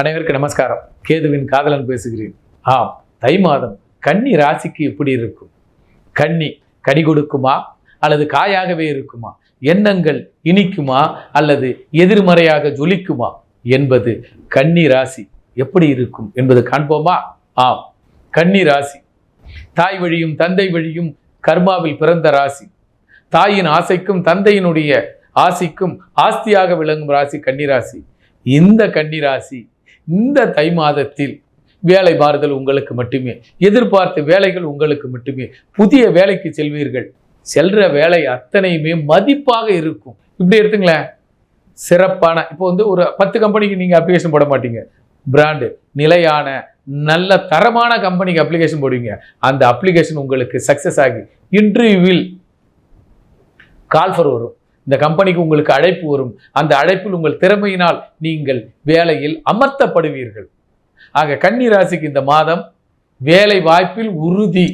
அனைவருக்கு நமஸ்காரம். கேதுவின் காதலன் பேசுகிறேன். ஆம் தை மாதம் கன்னி ராசிக்கு எப்படி இருக்கும்? கன்னி கனி கொடுக்குமா? அல்லது காயாகவே இருக்குமா? எண்ணங்கள் இனிக்குமா? அல்லது எதிர்மறையாக ஜொலிக்குமா? என்பது கன்னி ராசி எப்படி இருக்கும் என்பது காண்போமா? ஆம் கன்னி ராசி. தாய் வழியும் தந்தை வழியும் கர்மாவில் பிறந்த ராசி. தாயின் ஆசைக்கும் தந்தையினுடைய ஆசைக்கும் ஆஸ்தியாக விளங்கும் ராசி கன்னிராசி இந்த கன்னிராசி இந்த தை மாதத்தில் வேலை மாறுதல் உங்களுக்கு மட்டுமே எதிர்பார்த்த வேலைகள் உங்களுக்கு மட்டுமே புதிய வேலைக்கு செல்வீர்கள். செல்ற வேலை அத்தனையுமே மதிப்பாக இருக்கும். இப்படி எடுத்துங்களேன். சிறப்பான இப்போ வந்து ஒரு பத்து கம்பெனிக்கு நீங்கள் அப்ளிகேஷன் போட மாட்டீங்க. பிராண்டு நிலையான நல்ல தரமான கம்பெனிக்கு அப்ளிகேஷன் போடுவீங்க. அந்த அப்ளிகேஷன் உங்களுக்கு சக்ஸஸ் ஆகி இன்டர்வியூவில் கால்ஃபர் வரும். இந்த கம்பெனிக்கு உங்களுக்கு அழைப்பு வரும். அந்த அழைப்பில் உங்கள் திறமையினால் நீங்கள் வேலையில் அமர்த்தப்படுவீர்கள். ஆக கன்னி ராசிக்கு இந்த மாதம் வேலை வாய்ப்பில் உறுதி.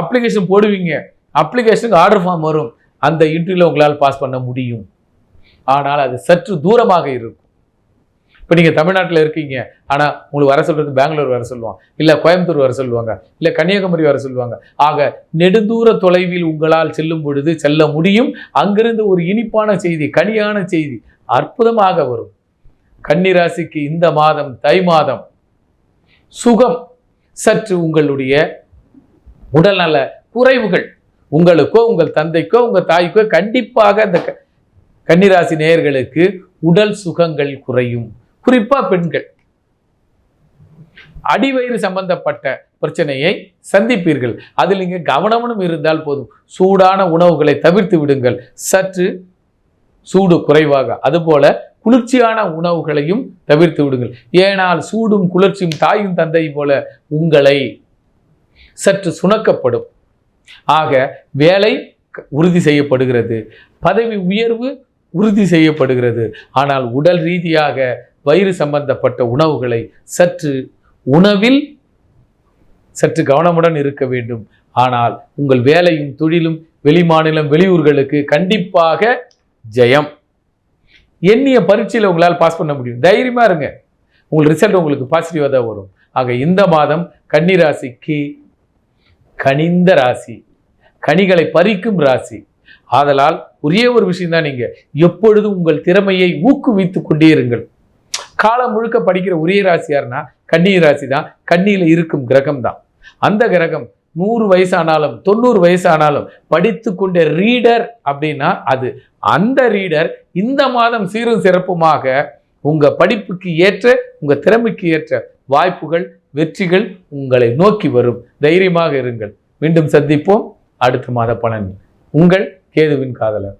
அப்ளிகேஷன் போடுவீங்க. அப்ளிகேஷனுக்கு ஆர்டர் ஃபார்ம் வரும். அந்த இன்டர்வியூவில் உங்களால் பாஸ் பண்ண முடியும். ஆனால் அது சற்று தூரமாக இருக்கும். இப்போ நீங்கள் தமிழ்நாட்டில் இருக்கீங்க. ஆனால் உங்களுக்கு வர சொல்கிறது பெங்களூர் வர சொல்லுவாங்க. இல்லை கோயம்புத்தூர் வர சொல்லுவாங்க. இல்லை கன்னியாகுமரி வர சொல்லுவாங்க. ஆக நெடுந்தூர தொலைவில் உங்களால் செல்லும் பொழுது செல்ல முடியும். அங்கிருந்து ஒரு இனிப்பான செய்தி கனியான செய்தி அற்புதமாக வரும். கன்னிராசிக்கு இந்த மாதம் தை மாதம் சுகம். சற்று உங்களுடைய உடல்நல குறைவுகள். உங்களுக்கோ உங்கள் தந்தைக்கோ உங்கள் தாய்க்கோ கண்டிப்பாக அந்த க- கன்னிராசி நேயர்களுக்கு உடல் சுகங்கள் குறையும். குறிப்பா பெண்கள். அடிவயிறு சம்பந்தப்பட்ட பிரச்சனையை சந்திப்பீர்கள். அதில் நீங்கள் கவனமும் இருந்தால் போதும். சூடான உணவுகளை தவிர்த்து விடுங்கள். சற்று சூடு குறைவாக. அதுபோல குளிர்ச்சியான உணவுகளையும் தவிர்த்து விடுங்கள். ஏனால் சூடும் குளிர்ச்சியும் தாயும் தந்தை போல உங்களை சற்று சுணக்கப்படும். ஆக வேலை க- உறுதி செய்யப்படுகிறது. பதவி உயர்வு உறுதி செய்யப்படுகிறது. ஆனால் உடல் ரீதியாக வயிறு சம்பந்தப்பட்ட உணவுகளை சற்று உணவில் சற்று கவனமுடன் இருக்க வேண்டும். ஆனால் உங்கள் வேலையும் தொழிலும் வெளிமாநிலம் வெளியூர்களுக்கு கண்டிப்பாக ஜெயம். எண்ணிய பரீட்சையில் உங்களால் பாஸ் பண்ண முடியும். தைரியமா இருங்க. உங்கள் ரிசல்ட் உங்களுக்கு பாசிட்டிவாக தான் வரும். ஆக இந்த மாதம் கன்னிராசிக்கு கனிந்த ராசி. கனிகளை பறிக்கும் ராசி. ஆதலால் ஒரே ஒரு விஷயம்தான் நீங்கள் எப்பொழுதும் உங்கள் திறமையை ஊக்குவித்து கொண்டே இருங்கள். காலம் முழுக்க படிக்கிற ஒரே ராசி யாருன்னா கன்னி ராசி தான். கன்னியில் இருக்கும் கிரகம் தான். அந்த கிரகம் நூறு வயசானாலும் தொண்ணூறு வயசானாலும் படித்து கொண்ட ரீடர் அப்படின்னா அது. அந்த ரீடர் இந்த மாதம் சீரும் சிறப்புமாக உங்கள் படிப்புக்கு ஏற்ற உங்கள் திறமைக்கு ஏற்ற வாய்ப்புகள் வெற்றிகள் உங்களை நோக்கி வரும். தைரியமாக இருங்கள். மீண்டும் சந்திப்போம். அடுத்த மாத பலன். உங்கள் கேதுவின் காதலர்.